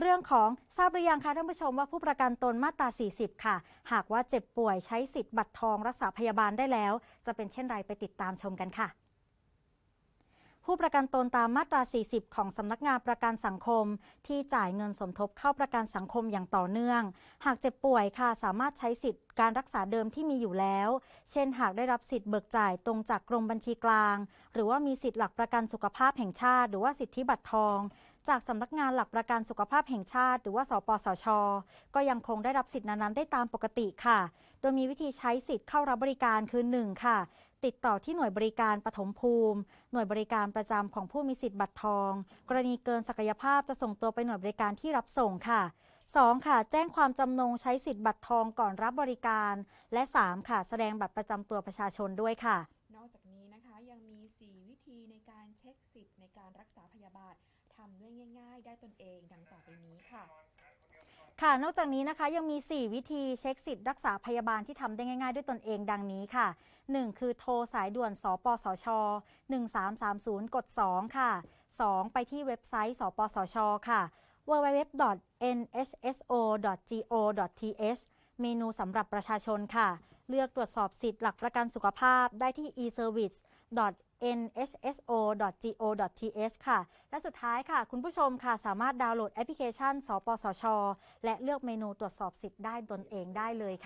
เรื่องของทราบหรือยังคะท่านผู้ชมว่าผู้ประกันตนมาตรา 40 ค่ะ หากว่าเจ็บป่วยใช้สิทธิ์บัตรทองรักษาพยาบาลได้แล้ว จะเป็นเช่นไรไปติดตามชมกันค่ะ ผู้ประกันตนตามมาตรา 40 ของสำนักงานประกันสังคม ที่จ่ายเงินสมทบเข้าประกันสังคมอย่างต่อเนื่อง หากเจ็บป่วยค่ะสามารถใช้สิทธิ์การรักษาเดิมที่มีอยู่แล้ว เช่น หากได้รับสิทธิ์เบิกจ่ายตรงจากกรมบัญชีกลาง หรือว่ามีสิทธิ์หลักประกันสุขภาพแห่งชาติ หรือว่าสิทธิบัตรทองจากสำนักงานหลักประกันสุขภาพแห่งชาติ หรือว่าสปสช ก็ยังคงได้รับสิทธินั้นๆได้ตามปกติค่ะ โดยมีวิธีใช้สิทธิ์เข้ารับบริการคือ 1 ค่ะ ติดต่อที่หน่วยบริการปฐมภูมิ หน่วยบริการประจำของผู้มีสิทธิ์บัตรทอง กรณีเกินศักยภาพจะส่งตัวไปหน่วยบริการที่รับส่งค่ะ 2. ค่ะ แจ้งความจำนงใช้สิทธิ์บัตรทองก่อนรับบริการ และ 3. ค่ะ แสดงบัตรประจำตัวประชาชนด้วยค่ะ นอกจากนี้นะคะยังมี 4 วิธีในการเช็คสิทธิ์ในการรักษาพยาบาลทำด้วยง่าย ๆ ได้ตนเองดังต่อไปนี้ค่ะ ค่ะ นอกจากนี้นะคะยังมี 4 วิธีเช็คสิทธิ์รักษาพยาบาลที่ทำได้ง่าย ๆ ด้วยตนเองดังนี้ค่ะ 1. คือโทรสายด่วน สปสช 1330 กด 2 ค่ะ 2. ไปที่เว็บไซต์ สปสช ค่ะ www.nhso.go.th เมนูสำหรับประชาชนค่ะ เลือกตรวจสอบสิทธิ์หลักประกันสุขภาพได้ที่ e-service.nhso.go.th ค่ะ และสุดท้ายค่ะ คุณผู้ชมค่ะ สามารถดาวน์โหลดแอปพลิเคชัน สปสช และเลือกเมนูตรวจสอบสิทธิ์ได้ตนเองได้เลยค่ะ